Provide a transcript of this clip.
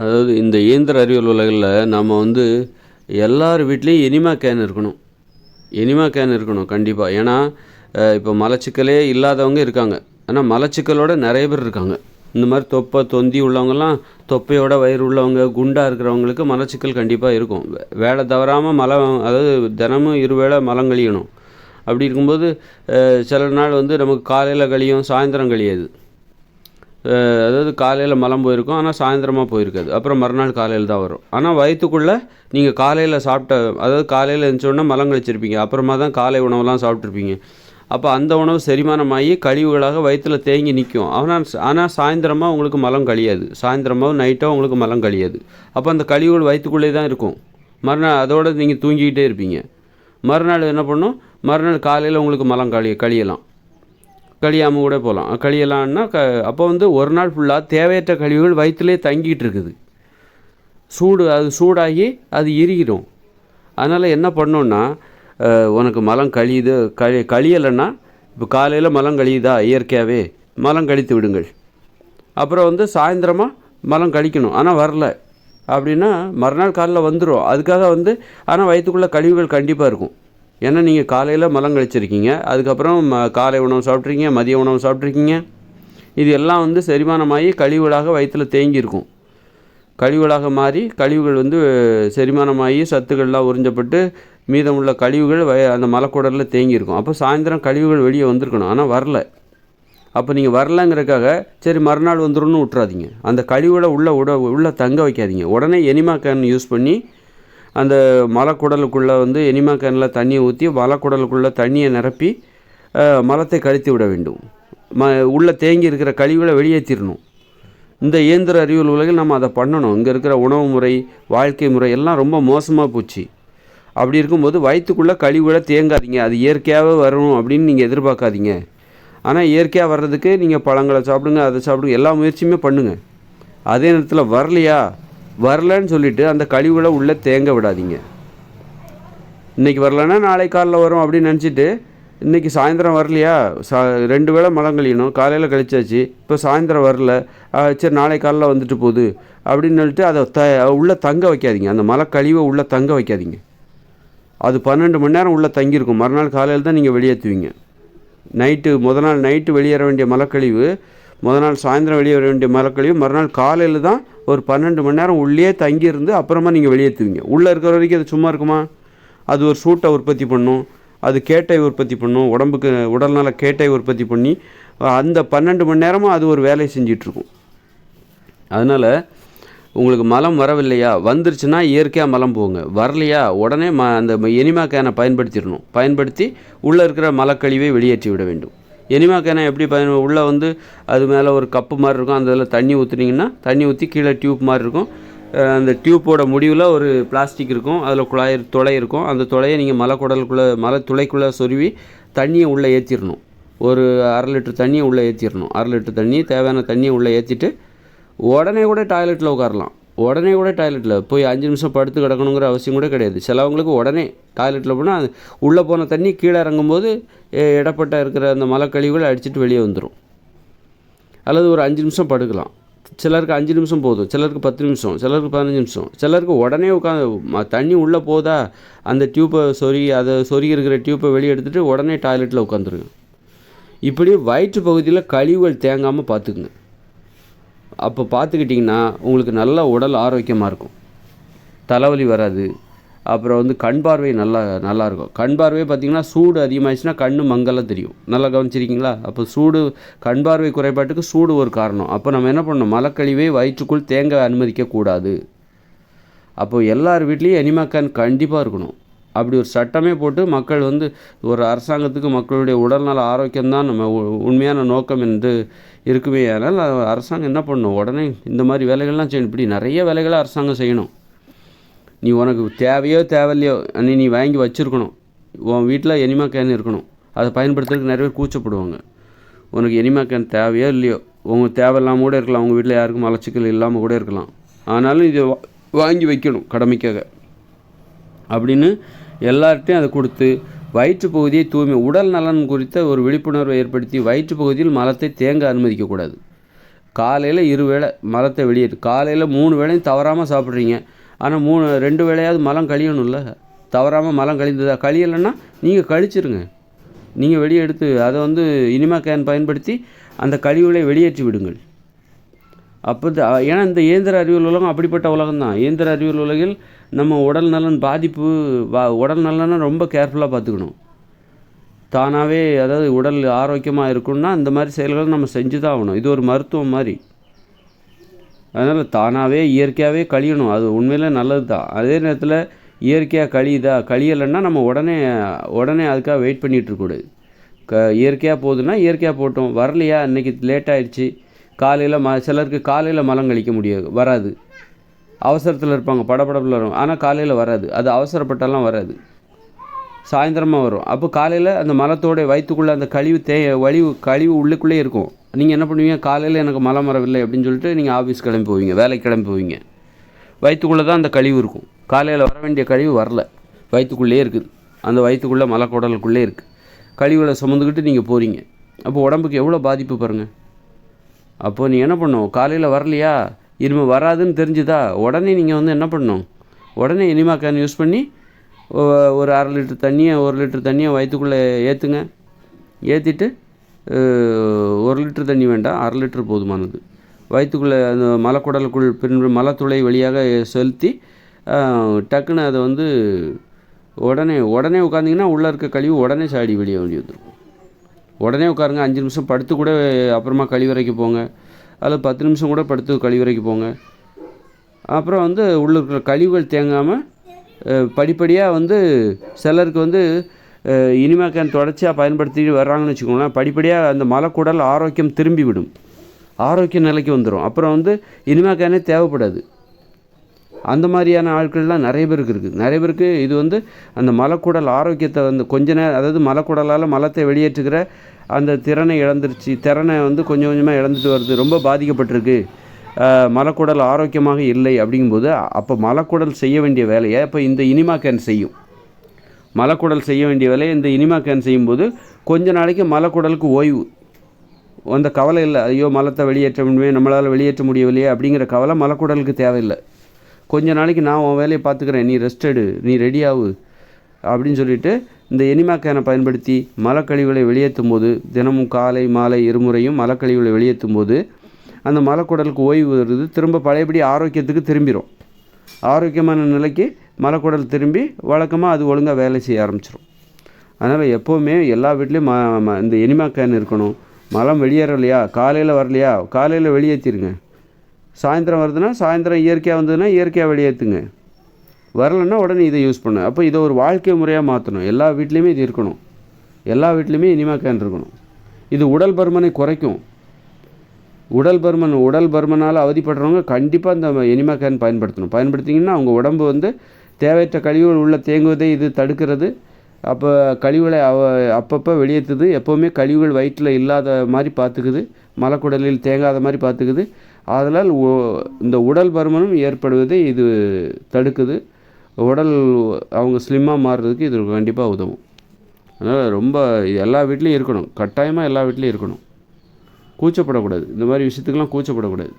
அதாவது இந்த இயந்திர அறிவியல் உலகில் நம்ம வந்து எல்லார் வீட்லேயும் எனிமா கேன் இருக்கணும். எனிமா கேன் இருக்கணும் கண்டிப்பாக ஏன்னா இப்போ மலச்சிக்கலே இல்லாதவங்க இருக்காங்க. ஆனால் மலச்சிக்கலோட நிறைய பேர் இருக்காங்க. இந்த மாதிரி தொப்பை தொந்தி உள்ளவங்கெல்லாம் தொப்பையோட வயிறு உள்ளவங்க குண்டாக இருக்கிறவங்களுக்கு மலச்சிக்கல் கண்டிப்பாக இருக்கும். வேலை தவறாமல் மலம் அதாவது தினமும் இருவேளை மலம் கழியணும். அப்படி இருக்கும்போது சில நாள் வந்து நமக்கு காலையில் கழியும் சாயந்தரம் கழியாது. அதாவது காலையில் மலம் போயிருக்கும் ஆனால் சாயந்தரமாக போயிருக்காது. அப்புறம் மறுநாள் காலையில் தான் வரும். ஆனால் வயிற்றுக்குள்ளே நீங்கள் காலையில் சாப்பிட்ட அதாவது காலையில் எழுந்தோடனே மலம் கழிச்சிருப்பீங்க. அப்புறமா தான் காலை உணவுலாம் சாப்பிட்ருப்பீங்க அப்போ அந்த உணவு செரிமானமாகி கழிவுகளாக வயிற்றில் தேங்கி நிற்கும் ஆனால் ஆனால் சாயந்தரமாக உங்களுக்கு மலம் கழியாது. சாயந்தரமாக நைட்டோ உங்களுக்கு மலம் கழியாது. அப்போ அந்த கழிவுகள் வயிற்றுக்குள்ளே தான் இருக்கும். மறுநாள் அதோடு நீங்கள் தூங்கிக்கிட்டே இருப்பீங்க. மறுநாள் என்ன பண்ணும்? மறுநாள் காலையில் உங்களுக்கு மலம் கழி கழியலாம். கழியாமல் கூட போகலாம் கழியலான்னா க அப்போ வந்து ஒரு நாள் ஃபுல்லாக தேவையற்ற கழிவுகள் வயிற்றுலேயே தங்கிட்டு இருக்குது. சூடு அது சூடாகி அது இறுகிடும் அதனால் என்ன பண்ணோன்னா உனக்கு மலம் கழியுது கழி கழியலைன்னா இப்போ காலையில் மலம் கழியுதா? இயற்கையாகவே மலம் கழித்து விடுங்கள். அப்புறம் வந்து சாயந்தரமாக மலம் கழிக்கணும். ஆனால் வரல. அப்படின்னா மறுநாள் காலைல வந்துடும் அதுக்காக வந்து ஆனால் வயிற்றுக்குள்ளே கழிவுகள் கண்டிப்பாக இருக்கும். ஏன்னா நீங்கள் காலையில் மலம் கழிச்சிருக்கீங்க அதுக்கப்புறம் காலை உணவு சாப்பிட்ருக்கீங்க மதிய உணவு சாப்பிட்ருக்கீங்க இது எல்லாம் வந்து செரிமானமாகி கழிவுகளாக வயிற்றில் தேங்கியிருக்கும். கழிவுகளாக மாறி கழிவுகள் வந்து செரிமானமாகி சத்துக்கள்லாம் உறிஞ்சப்பட்டு மீதமுள்ள கழிவுகள் வய அந்த மலக்குடலில் தேங்கியிருக்கும். அப்போ சாயந்தரம் கழிவுகள் வெளியே வந்திருக்கணும் ஆனால் வரல. அப்போ நீங்கள் வரலங்கிறக்காக சரி மறுநாள் வந்துரும்னு விட்றாதீங்க அந்த கழிவுகளை உள்ளே உட உள்ளே தங்க வைக்காதீங்க. உடனே எனிமா கேன் யூஸ் பண்ணி அந்த மலக்குடலுக்குள்ளே வந்து எனிமா கேனில் தண்ணியை ஊற்றி மலக்குடலுக்குள்ளே தண்ணியை நிரப்பி மலத்தை கழித்து விட வேண்டும். ம உள்ளே தேங்கி இருக்கிற கழிவுகளை வெளியேற்றிடணும். இந்த இயந்திர அறிவியல் உலகில் நம்ம அதை பண்ணணும். இங்கே இருக்கிற உணவு முறை வாழ்க்கை முறை எல்லாம் ரொம்ப மோசமாக போச்சு. அப்படி இருக்கும்போது வயிற்றுக்குள்ளே கழிவுகளை தேங்காதீங்க. அது இயற்கையாகவே வரணும் அப்படின்னு நீங்கள் எதிர்பார்க்காதீங்க. ஆனால் இயற்கையாக வர்றதுக்கு நீங்கள் பழங்களை சாப்பிடுங்க அதை சாப்பிடுங்க எல்லா முயற்சியுமே பண்ணுங்கள் அதே நேரத்தில் வரலையா? வரலன்னு சொல்லிட்டு அந்த கழிவுகளை உள்ளே தேங்க விடாதீங்க. இன்னைக்கு வரலன்னா நாளை காலைல வரும் அப்படின்னு நினச்சிட்டு இன்னைக்கு சாயந்தரம் வரலையா? சா ரெண்டு வேளை மலம் கழியணும். காலையில் கழிச்சாச்சு. இப்போ சாயந்தரம் வரல. சரி நாளை காலைல வந்துட்டு போகுது அப்படின்னு சொல்லிட்டு அதை த உள்ளே தங்க வைக்காதீங்க. அந்த மலை கழிவை உள்ளே தங்க வைக்காதீங்க. அது பன்னெண்டு மணி நேரம் உள்ளே தங்கியிருக்கும். மறுநாள் காலையில் தான் நீங்கள் வெளியேற்றுவீங்க. நைட்டு முத நாள் நைட்டு வெளியேற வேண்டிய மலக்கழிவு முத நாள் சாயந்தரம் வெளியேற வேண்டிய மலக்கழிவு மறுநாள் காலையில் தான் ஒரு பன்னெண்டு மணி நேரம் உள்ளே தங்கியிருந்து அப்புறமா நீங்கள் வெளியேற்றுவீங்க உள்ளே இருக்கிற வரைக்கும் அது சும்மா இருக்குமா? அது ஒரு சூட்டை உற்பத்தி பண்ணும். அது கேட்டை உற்பத்தி பண்ணும். உடம்புக்கு உடல்நல கேட்டை உற்பத்தி பண்ணி அந்த பன்னெண்டு மணி நேரமும் அது ஒரு வேலையை செஞ்சிட்ருக்கும். அதனால் உங்களுக்கு மலம் வரவில்லையா? வந்துருச்சுன்னா இயற்கையாக மலம் போங்க. வரலையா? உடனே ம அந்த எனிமா கேனை பயன்படுத்திடணும். பயன்படுத்தி உள்ளே இருக்கிற மலக்கழிவை வெளியேற்றி விட வேண்டும். எனிமா கேனா எப்படி பயன் உள்ளே வந்து அது மேலே ஒரு கப்பு மாதிரி இருக்கும். அந்த இதில் தண்ணி ஊற்றுனீங்கன்னா தண்ணி ஊற்றி கீழே டியூப் மாதிரி இருக்கும். அந்த டியூப்போட முடிவில் ஒரு பிளாஸ்டிக் இருக்கும். அதில் குழாய் துளை இருக்கும். அந்த துளையை நீங்கள் மலை குடலுக்குள்ளே மலை துளைக்குள்ளே சொருவி தண்ணியை உள்ளே ஏற்றிடணும் ஒரு அரை லிட்டர் தண்ணியை உள்ளே ஏற்றிடணும் அரை லிட்டர் தண்ணி தேவையான தண்ணியை உள்ளே ஏற்றிட்டு உடனே கூட டாய்லெட்டில் உட்காரலாம். உடனே கூட டாய்லெட்டில் போய் அஞ்சு நிமிஷம் படுத்து கிடக்கணுங்கிற அவசியம் கூட கிடையாது. சிலவங்களுக்கு உடனே டாய்லெட்டில் போனால் உள்ளே போன தண்ணி கீழே இறங்கும்போது இடப்பட்ட இருக்கிற அந்த மலக்கழிவுகள் அடிச்சுட்டு வெளியே வந்துடும் அல்லது ஒரு அஞ்சு நிமிஷம் படுக்கலாம். சிலருக்கு அஞ்சு நிமிஷம் போதும் சிலருக்கு பத்து நிமிஷம் சிலருக்கு பதினஞ்சு நிமிஷம். சிலருக்கு உடனே உட்காந்து தண்ணி உள்ளே போதா? அந்த டியூப்பை சொறி அதை சொறி இருக்கிற டியூப்பை வெளியே எடுத்துகிட்டு உடனே டாய்லெட்டில் உட்காந்துருங்க. இப்படி வயிற்று பகுதியில் கழிவுகள் தேங்காமல் பார்த்துக்குங்க. அப்போ பார்த்துக்கிட்டிங்கன்னா உங்களுக்கு நல்ல உடல் ஆரோக்கியமாக இருக்கும். தலைவலி வராது. அப்புறம் வந்து கண் பார்வை நல்லா நல்லாயிருக்கும் கண் பார்வை பார்த்திங்கன்னா சூடு அதிகமாகிடுச்சுன்னா கண் மங்கலாக தெரியும். நல்லா கவனிச்சிருக்கீங்களா? அப்போ சூடு கண் பார்வை குறைபாட்டுக்கு சூடு ஒரு காரணம். அப்போ நம்ம என்ன பண்ணணும்? மலக்கழிவை வயிற்றுக்குள் தேங்க அனுமதிக்கக்கூடாது. அப்போ எல்லார் வீட்லேயும் எனிமாக்கான் கண்டிப்பாக இருக்கணும். அப்படி ஒரு சட்டமே போட்டு மக்கள் வந்து ஒரு அரசாங்கத்துக்கு மக்களுடைய உடல்நல ஆரோக்கியம்தான் நம்ம உண்மையான நோக்கம் என்று இருக்குமே ஆனால் அரசாங்கம் என்ன பண்ணணும் உடனே இந்த மாதிரி வேலைகள்லாம் செய்யணும். இப்படி நிறைய வேலைகளை அரசாங்கம் செய்யணும். நீ உனக்கு தேவையோ தேவையில்லையோ நீ நீ வாங்கி வச்சுருக்கணும். உன் வீட்டில் எனிமா கேன் இருக்கணும். அதை பயன்படுத்துறதுக்கு நிறைய பேர் கூச்சப்படுவாங்க. உனக்கு எனிமா கேன் தேவையோ இல்லையோ உங்கள் தேவையில்லாமல் கூட இருக்கலாம். உங்கள் வீட்டில் யாருக்கும் மலச்சிக்கல் இல்லாமல் கூட இருக்கலாம். ஆனாலும் இதை வா- வாங்கி வைக்கணும் கடமைக்காக. அப்படின்னு எல்லார்ட்டையும் அதை கொடுத்து வயிற்று பகுதியை தூய்மை உடல் நலன் குறித்த ஒரு விழிப்புணர்வை ஏற்படுத்தி வயிற்று பகுதியில் மலத்தை தேங்க அனுமதிக்கக்கூடாது காலையில் இரு வேளை மலத்தை வெளியேற்று காலையில் மூணு வேளையும் தவறாமல் சாப்பிட்றீங்க. ஆனால் மூணு ரெண்டு வேளையாவது மலம் கழியணும்ல? தவறாமல் மலம் கழிந்ததா? கழியலைன்னா நீங்கள் கழிச்சிருங்க. நீங்கள் வெளியே எடுத்து அதை வந்து இனிமா கேன் பயன்படுத்தி அந்த கழிவுகளை வெளியேற்றி விடுங்கள். அப்போ த- ஏன்னா இந்த இயந்திர அறிவியல் உலகம் அப்படிப்பட்ட உலகம் தான் இயந்திர அறிவியல் உலகில் நம்ம உடல் நலன் பாதிப்பு வா- உடல் நலனை ரொம்ப கேர்ஃபுல்லாக பார்த்துக்கணும். தானாகவே அதாவது உடல் ஆரோக்கியமாக இருக்கணும்னா இந்த மாதிரி செயல்களை நம்ம செஞ்சு தான் ஆகணும் இது ஒரு மருத்துவம் மாதிரி. அதனால் தானாகவே இயற்கையாகவே கழியணும். அது உண்மையிலே நல்லது தான் அதே நேரத்தில் இயற்கையாக கழியுதா? கழியலைன்னா நம்ம உடனே உடனே அதுக்காக வெயிட் பண்ணிகிட்ருக்கூடாது இருக்கக்கூடாது. க இயற்கையாக போகுதுன்னா இயற்கையாக போட்டோம். வரலையா? இன்றைக்கி லேட் ஆகிடுச்சி காலையில் ம சிலருக்கு காலையில் மலம் கழிக்க முடியாது வராது. அவசரத்தில் இருப்பாங்க படபடப்பில் வரும். ஆனால் காலையில் வராது. அது அவசரப்பட்டாலாம் வராது. சாயந்தரமாக வரும். அப்போ காலையில் அந்த மலத்தோடைய வயிற்றுக்குள்ளே அந்த கழிவு தே வழிவு கழிவு உள்ளுக்குள்ளே இருக்கும். நீங்கள் என்ன பண்ணுவீங்க? காலையில் எனக்கு மலம் வரவில்லை அப்படின்னு சொல்லிட்டு நீங்கள் ஆஃபீஸ் கிளம்பி போவீங்க வேலைக்கு கிளம்பி போவீங்க. வயிற்றுக்குள்ளே தான் அந்த கழிவு இருக்கும். காலையில் வர வேண்டிய கழிவு வரல. வயிற்றுக்குள்ளேயே இருக்குது. அந்த வயிற்றுக்குள்ளே மலக்குடலுக்குள்ளே இருக்குது கழிவுகளை சுமந்துக்கிட்டு நீங்கள் போகிறீங்க அப்போ உடம்புக்கு எவ்வளோ பாதிப்பு பாருங்கள் அப்போது நீ என்ன பண்ணும்? காலையில் வரலையா? இனிமேல் வராதுன்னு தெரிஞ்சுதா? உடனே நீங்கள் வந்து என்ன பண்ணணும் உடனே இனிமா கேன் யூஸ் பண்ணி ஒரு அரை லிட்டர் தண்ணியை ஒரு லிட்டர் தண்ணியை வயிற்றுக்குள்ளே ஏற்றுங்க ஏற்றிட்டு ஒரு லிட்டர் தண்ணி வேண்டாம் அரை லிட்டர் போதுமானது. வயிற்றுக்குள்ளே அந்த மலக்குடலுக்குள் பின்பு மலத்துளை வழியாக செலுத்தி டக்குன்னு அதை வந்து உடனே உடனே உட்காந்திங்கன்னா உள்ளே இருக்க கழிவு உடனே சாடி வெளியே வெளியே வந்துடும் உடனே உட்காருங்க அஞ்சு நிமிஷம் படுத்து கூட அப்புறமா கழிவறைக்கு போங்க. அதில் பத்து நிமிஷம் கூட படுத்து கழிவறைக்கு போங்க. அப்புறம் வந்து உள்ள இருக்கிற கழிவுகள் தேங்காமல் படிப்படியாக வந்து சிலருக்கு வந்து இனிமேக்கன் தொடர்ச்சியாக பயன்படுத்திட்டு வர்றாங்கன்னு வச்சுக்கோங்களேன். படிப்படியாக அந்த மலக்குடல் ஆரோக்கியம் திரும்பி விடும் ஆரோக்கிய நிலைக்கு வந்துடும் அப்புறம் வந்து இனிமேக்கானே கேனே தேவைப்படாது. அந்த மாதிரியான ஆட்கள்லாம் நிறைய பேருக்கு இருக்குது நிறைய பேருக்கு இது வந்து அந்த மலக்குடல் ஆரோக்கியத்தை வந்து கொஞ்ச நேரம் அதாவது மலக்குடலால் மலத்தை வெளியேற்றுகிற அந்த திறனை இழந்துருச்சு. திறனை வந்து கொஞ்சம் கொஞ்சமாக இழந்துட்டு வருது. ரொம்ப பாதிக்கப்பட்டிருக்கு. மலக்குடல் ஆரோக்கியமாக இல்லை அப்படிங்கும்போது அப்போ மலக்குடல் செய்ய வேண்டிய வேலையை இப்போ இந்த இனிமா கேன் செய்யும். மலக்குடல் செய்ய வேண்டிய வேலையை இந்த இனிமா கேன் செய்யும்போது கொஞ்ச நாளைக்கு மலக்குடலுக்கு ஓய்வு. அந்த கவலை இல்லை. ஐயோ மலத்தை வெளியேற்ற முடியுமே நம்மளால் வெளியேற்ற முடியவில்லையே அப்படிங்கிற கவலை மலக்குடலுக்கு தேவையில்லை. கொஞ்ச நாளைக்கு நான் உன் வேலையை பார்த்துக்கிறேன். நீ ரெஸ்டடு நீ ரெடி ஆகு அப்படின்னு சொல்லிட்டு இந்த எனிமா கேனை பயன்படுத்தி மலக்கழிவுகளை வெளியேற்றும் போது தினமும் காலை மாலை இருமுறையும் மலக்கழிவுகளை வெளியேற்றும் போது அந்த மலக்குடலுக்கு ஓய்வு வருது. திரும்ப பழையபடி ஆரோக்கியத்துக்கு திரும்பிடும் ஆரோக்கியமான நிலைக்கு மலக்குடல் திரும்பி வழக்கமாக அது ஒழுங்காக வேலை செய்ய ஆரம்பிச்சிடும் அதனால் எப்போவுமே எல்லா வீட்லேயும் ம ம- இந்த எனிமா கேன் இருக்கணும். மலம் வெளியேறலையா? காலையில் வரலையா? காலையில் வெளியேற்றிருங்க சாயந்தரம் வருதுன்னா சாயந்தரம் இயற்கையாக வந்ததுன்னா இயற்கையாக வெளியேற்றுங்க வரலன்னா உடனே இதை யூஸ் பண்ணு. அப்போ இதை ஒரு வாழ்க்கை முறையாக மாற்றணும் எல்லா வீட்லேயுமே இது இருக்கணும். எல்லா வீட்லேயுமே இனிமா கேன் இருக்கணும். இது உடல் பருமனை குறைக்கும். உடல் பருமன் உடல் பருமனால் அவதிப்படுறவங்க கண்டிப்பாக இந்த எனிமா கேன் பயன்படுத்தணும். பயன்படுத்திங்கன்னா அவங்க உடம்பு வந்து தேவையற்ற கழிவுகள் உள்ள தேங்குவதை இது தடுக்கிறது. அப்போ கழிவுகளை அவ அப்பப்போ வெளியேற்றுது எப்போவுமே கழிவுகள் வயிற்றில் இல்லாத மாதிரி பார்த்துக்குது. மலக்குடலில் தேங்காத மாதிரி பார்த்துக்குது. அதனால் ஓ இந்த உடல் பருமனும் ஏற்படுவதை இது தடுக்குது. உடல் அவங்க ஸ்லிம்மாக மாறுறதுக்கு இது கண்டிப்பாக உதவும். அதனால் ரொம்ப எல்லா வீட்லேயும் இருக்கணும். கட்டாயமாக எல்லா வீட்லேயும் இருக்கணும். கூச்சப்படக்கூடாது. இந்த மாதிரி விஷயத்துக்கெல்லாம் கூச்சப்படக்கூடாது.